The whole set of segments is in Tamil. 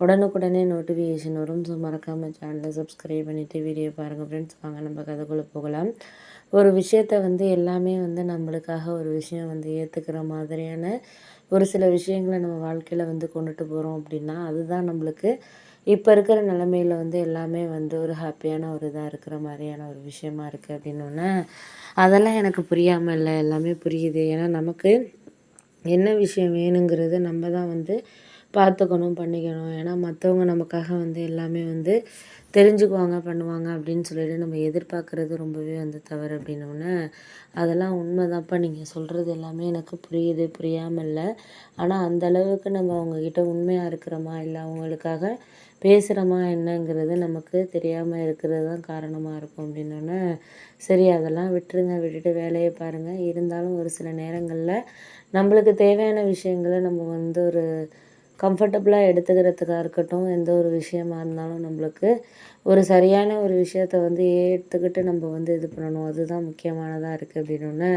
உடனுக்குடனே நோட்டிஃபிகேஷன் வரும். ஸோ மறக்காமல் சேனலை சப்ஸ்கிரைப் பண்ணிவிட்டு வீடியோ பாருங்கள் ஃப்ரெண்ட்ஸ் வாங்க நம்ம கதைக்குள்ளே போகலாம். ஒரு விஷயத்த வந்து எல்லாமே வந்து நம்மளுக்காக ஒரு விஷயம் வந்து ஏற்றுக்கிற மாதிரியான ஒரு சில விஷயங்களை நம்ம வாழ்க்கையில் வந்து கொண்டுட்டு போகிறோம் அப்படின்னா அதுதான் நம்மளுக்கு இப்போ இருக்கிற நிலமையில வந்து எல்லாமே வந்து ஒரு ஹாப்பியான ஒரு இதாக இருக்கிற மாதிரியான ஒரு விஷயமா இருக்குது அப்படின்னோடனே அதெல்லாம் எனக்கு புரியாமல் இல்லை. எல்லாமே புரியுது. ஏன்னா நமக்கு என்ன விஷயம் வேணுங்கிறது நம்ம தான் வந்து பார்த்துக்கணும் பண்ணிக்கணும். ஏன்னா மற்றவங்க நமக்காக வந்து எல்லாமே வந்து தெரிஞ்சுக்குவாங்க பண்ணுவாங்க அப்படின்னு சொல்லிட்டு நம்ம எதிர்பார்க்குறது ரொம்பவே வந்து தவறு அப்படின்னோடனே அதெல்லாம் உண்மைதான்ப்பா. நீங்கள் சொல்கிறது எல்லாமே எனக்கு புரியுது புரியாமல் இல்லை ஆனால் அந்த அளவுக்கு நம்ம அவங்கக்கிட்ட உண்மையாக இருக்கிறோமா? இல்லை அவங்களுக்காக பேசுகிறோமா என்னங்கிறது நமக்கு தெரியாமல் இருக்கிறது தான் காரணமாக இருக்கும் அப்படின்னோடனே சரி அதெல்லாம் விட்டுருங்க. விட்டுட்டு வேலையை பாருங்கள் இருந்தாலும் ஒரு சில நேரங்களில் நம்மளுக்கு தேவையான விஷயங்களை நம்ம வந்து ஒரு கம்ஃபர்டபுளாக எடுத்துக்கிறதுக்காக இருக்கட்டும் எந்த ஒரு விஷயமா இருந்தாலும் நம்மளுக்கு ஒரு சரியான ஒரு விஷயத்த வந்து ஏற்றுக்கிட்டு நம்ம வந்து இது பண்ணணும். அதுதான் முக்கியமானதாக இருக்குது அப்படின்னோடனே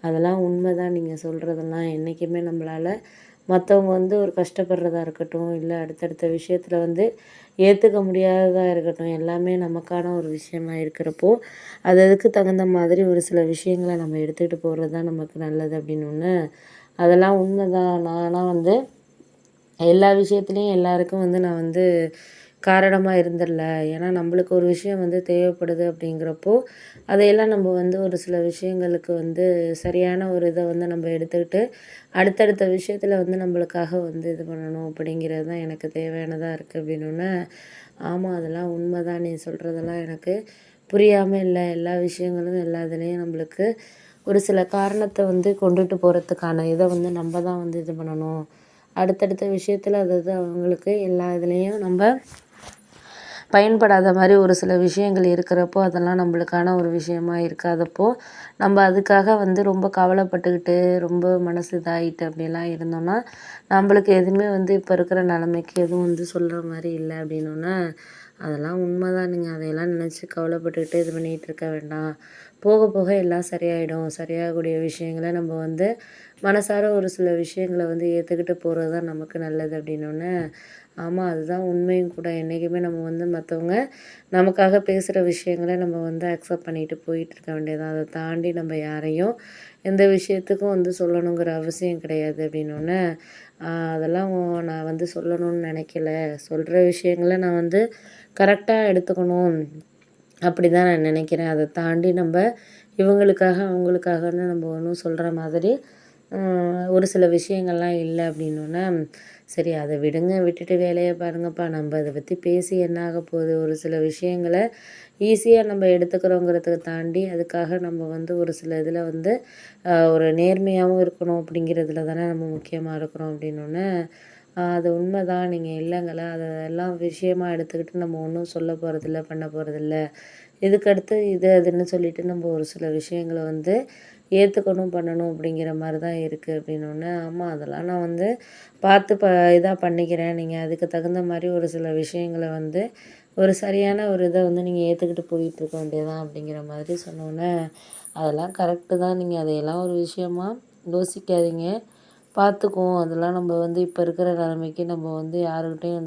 அதெல்லாம் உண்மை தான் நீங்கள் சொல்கிறதெல்லாம் என்றைக்குமே நம்மளால் மற்றவங்க வந்து ஒரு கஷ்டப்படுறதா இருக்கட்டும் இல்லை அடுத்தடுத்த விஷயத்தில் வந்து ஏற்றுக்க முடியாததாக இருக்கட்டும் எல்லாமே நமக்கான ஒரு விஷயமா இருக்கிறப்போ அது அதுக்கு தகுந்த மாதிரி ஒரு சில விஷயங்களை நம்ம எடுத்துக்கிட்டு போகிறது தான் நமக்கு நல்லது அப்படின்னு ஒன்று அதெல்லாம் உண்மை தான் நான்லாம் வந்து எல்லா விஷயத்துலையும் எல்லாருக்கும் வந்து நான் வந்து காரணமாக இருந்துடல. ஏன்னா நம்மளுக்கு ஒரு விஷயம் வந்து தேவைப்படுது அப்படிங்கிறப்போ அதையெல்லாம் நம்ம வந்து ஒரு சில விஷயங்களுக்கு வந்து சரியான ஒரு இதை வந்து நம்ம எடுத்துக்கிட்டு அடுத்தடுத்த விஷயத்தில் வந்து நம்மளுக்காக வந்து இது பண்ணணும் அப்படிங்கிறது தான் எனக்கு தேவையானதாக இருக்குது அப்படின்னோடனே ஆமாம் அதெல்லாம் உண்மை தான் நீ சொல்கிறதெல்லாம் எனக்கு புரியாமல் இல்லை. எல்லா விஷயங்களும் எல்லா இதுலேயும் நம்மளுக்கு ஒரு சில காரணத்தை வந்து கொண்டுட்டு போகிறதுக்கான இதை வந்து நம்ம தான் வந்து இது பண்ணணும். அடுத்தடுத்த விஷயத்தில் அதாவது அவங்களுக்கு எல்லா இதுலேயும் நம்ம பயன்படாத மாதிரி ஒரு சில விஷயங்கள் இருக்கிறப்போ அதெல்லாம் நம்மளுக்கான ஒரு விஷயமா இருக்காதப்போ நம்ம அதுக்காக வந்து ரொம்ப கவலைப்பட்டுக்கிட்டு ரொம்ப மனசு இதாகிட்டு அப்படிலாம் இருந்தோம்னா நம்மளுக்கு எதுவுமே வந்து இப்போ இருக்கிற நிலமைக்கு எதுவும் வந்து சொல்கிற மாதிரி இல்லை அப்படின்னோன்னா அதெல்லாம் உண்மை தான் நீங்கள் அதையெல்லாம் நினச்சி கவலைப்பட்டுக்கிட்டு இது பண்ணிகிட்டு இருக்க வேண்டாம். போக போக எல்லாம் சரியாயிடும். சரியாகக்கூடிய விஷயங்களை நம்ம வந்து மனசார ஒரு சில விஷயங்களை வந்து ஏற்றுக்கிட்டு போகிறது தான் நமக்கு நல்லது அப்படின்னோடனே ஆமாம் அதுதான் உண்மையும் கூட. என்றைக்குமே நம்ம வந்து மற்றவங்க நமக்காக பேசுகிற விஷயங்களை நம்ம வந்து அக்செப்ட் பண்ணிட்டு போயிட்டு இருக்க வேண்டியதான் அதை தாண்டி நம்ம யாரையும் எந்த விஷயத்துக்கும் வந்து சொல்லணுங்கிற அவசியம் கிடையாது அப்படின்னோடனே அதெல்லாம் நான் வந்து சொல்லணும்னு நினைக்கல. சொல்கிற விஷயங்களை நான் வந்து கரெக்டாக எடுத்துக்கணும். அப்படி தான் நான் நினைக்கிறேன். அதை தாண்டி நம்ம இவங்களுக்காக அவங்களுக்காகன்னு நம்ம ஒன்றும் சொல்கிற மாதிரி ஒரு சில விஷயங்கள்லாம் இல்லை அப்படின்னோன்னா சரி அதை விடுங்க விட்டுட்டு வேலையை பாருங்கப்பா. நம்ம அதை பற்றி பேசி என்ன ஆக போகுது? ஒரு சில விஷயங்களை ஈஸியாக நம்ம எடுத்துக்கிறோங்கிறதுக்கு தாண்டி அதுக்காக நம்ம வந்து ஒரு சில இதில் வந்து ஒரு நேர்மையாகவும் இருக்கணும் அப்படிங்கிறதுல தானே நம்ம முக்கியமாக இருக்கிறோம் அப்படின்னோடனே அது உண்மை தான் நீங்கள் இல்லைங்களா அதை எல்லாம் விஷயமா எடுத்துக்கிட்டு நம்ம ஒன்றும் சொல்ல போகிறதில்ல பண்ண போகிறதில்ல இதுக்கடுத்து இது அதுன்னு சொல்லிட்டு நம்ம ஒரு சில விஷயங்களை வந்து ஏற்றுக்கணும் பண்ணணும் அப்படிங்கிற மாதிரி தான் இருக்குது அப்படின்னோடனே ஆமாம் அதெல்லாம் நான் வந்து பார்த்து ப இதாக பண்ணிக்கிறேன். நீங்கள் அதுக்கு தகுந்த மாதிரி ஒரு சில விஷயங்களை வந்து ஒரு சரியான ஒரு இதை வந்து நீங்கள் ஏற்றுக்கிட்டு போயிட்டுருக்க வேண்டியதான் அப்படிங்கிற மாதிரி சொன்னோன்னே அதெல்லாம் கரெக்டு தான். நீங்கள் அதையெல்லாம் ஒரு விஷயமா யோசிக்காதீங்க. பார்த்துக்குவோம் அதெல்லாம் நம்ம வந்து இப்போ இருக்கிற நிலமைக்கு நம்ம வந்து யாருக்கிட்டையும்